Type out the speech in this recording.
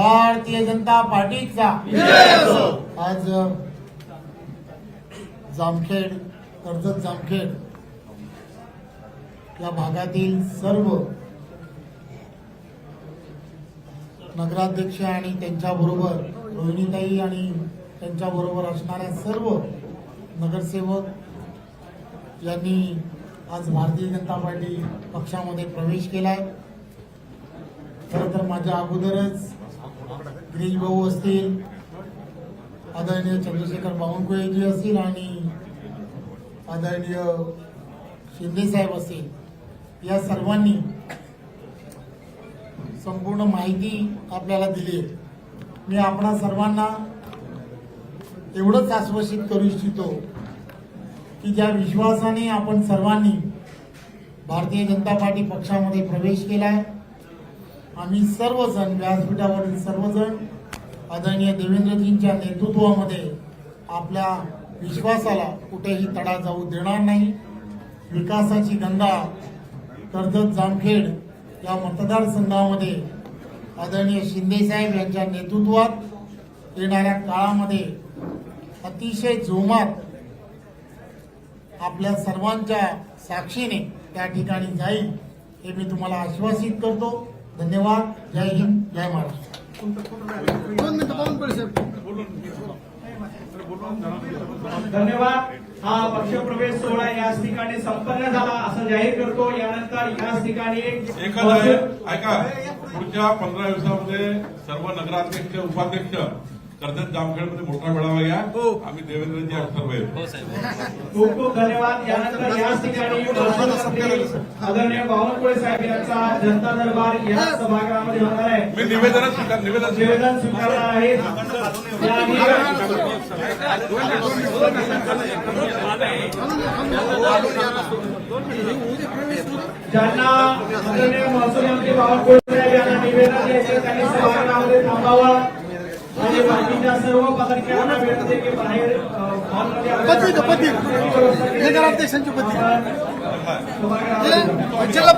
भारतीय जनता पार्टीचा. आज जामखेड कर्जत जामखेड या भागातील सर्व नगराध्यक्ष आणि त्यांच्याबरोबर रोहिणीताई आणि त्यांच्याबरोबर असणाऱ्या सर्व नगरसेवक यांनी आज भारतीय जनता पार्टी पक्षामध्ये प्रवेश केलाय. खरं तर माझ्या अगोदरच गिरीश भाऊ असतील आदरणीय चंद्रशेखर बावनकुळेजी असतील आणि आदरणीय शिंदेसाहेब असतील या सर्वांनी संपूर्ण माहिती आपल्याला दिली आहे. मी आपणा सर्वांना एवढंच आश्वासित करू इच्छितो की ज्या विश्वासाने आपण सर्वांनी भारतीय जनता पार्टी पक्षामध्ये प्रवेश केला आहे आम्ही सर्वजण व्यासपीठावरील सर्वजण आदरणीय देवेंद्रजींच्या नेतृत्वामध्ये आपल्या विश्वासाला कुठेही तडा जाऊ देणार नाही. विकासाची गंगा कर्जत जामखेड या मतदारसंघामध्ये आदरणीय शिंदेसाहेब यांच्या नेतृत्वात येणाऱ्या काळामध्ये अतिशय जोमात आपल्या सर्वांच्या साक्षीने त्या ठिकाणी जाईल हे मी तुम्हाला आश्वासित करतो. धन्यवाद. जय हिंद. जय महाराष्ट्र. दोन मिनिटं धन्यवाद. हा पक्षप्रवेश सोहळा याच ठिकाणी संपन्न झाला असं जाहीर करतो. यानंतर याच ठिकाणी ऐका. पुढच्या पंधरा दिवसामध्ये सर्व नगराध्यक्ष उपाध्यक्ष कर्जत जामखेडमध्ये मोठा मेळावा घ्या. आम्ही देवेंद्रजी आम्ही सर्व येतो खूप खूप धन्यवाद. यानंतर याच ठिकाणी आदरणीय बावनकुळे साहेब यांचा जनता दरबार या सभागृहामध्ये होणार आहे. मी निवेदन स्वीकार निवेदन स्वीकार निवेदन स्वीकारणार आहे. ज्यांना आदरणीय महसूल मंत्री बावनकुळे साहेब यांना निवेदन द्यायचे त्यांनी सभागृहामध्ये थांबावं. आणि बाकीच्या सर्व की बाहेर पत्रिका, पत्रिका. नगराध्यक्षांची पत्रिका. जिल्हा